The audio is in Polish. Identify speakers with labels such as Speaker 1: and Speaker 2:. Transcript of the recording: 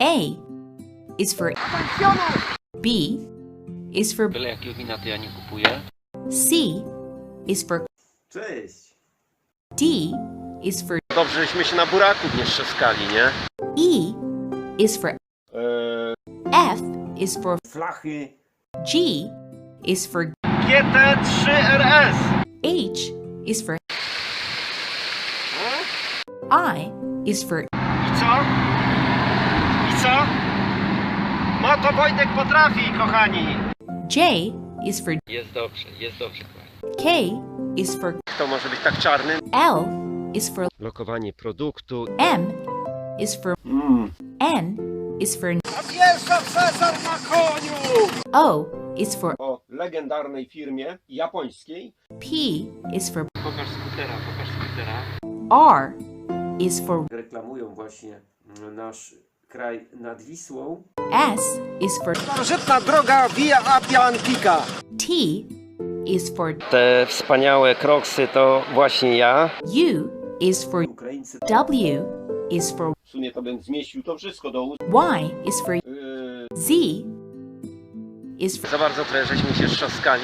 Speaker 1: A is for B is for
Speaker 2: Byle jakiego wina to ja nie kupuję.
Speaker 1: C is for
Speaker 3: Cześć.
Speaker 1: D is for
Speaker 2: Dobrze, żeśmy się na buraku nie strzaskali, nie?
Speaker 1: E is for
Speaker 2: Eee,
Speaker 1: F is for
Speaker 3: Flachy.
Speaker 1: G is for
Speaker 2: GT3RS!
Speaker 1: H is for I is for
Speaker 2: I co? To Wojtek potrafi, kochani!
Speaker 1: J is for
Speaker 2: Jest dobrze, jest dobrze, kochani.
Speaker 1: K is for
Speaker 2: Kto może być tak czarny?
Speaker 1: L is for
Speaker 2: Lokowanie produktu.
Speaker 1: M is for N is for
Speaker 2: Pierwsza Cezar na koniu!
Speaker 1: O is for
Speaker 2: O legendarnej firmie japońskiej.
Speaker 1: P is for
Speaker 2: Pokaż skutera, pokaż skutera.
Speaker 1: R is for
Speaker 3: Reklamują właśnie mm, nasz kraj nad Wisłą.
Speaker 1: S is for
Speaker 2: Starożytna droga Via Appia Antica.
Speaker 1: T is for
Speaker 2: Te wspaniałe kroksy to właśnie ja.
Speaker 1: U is for
Speaker 3: Ukraińcy
Speaker 1: W is for
Speaker 2: W sumie to bym zmieścił to wszystko do ust.
Speaker 1: Y is for
Speaker 2: Yy,
Speaker 1: Z is for
Speaker 2: za bardzo trochę żeśmy się trzaskali.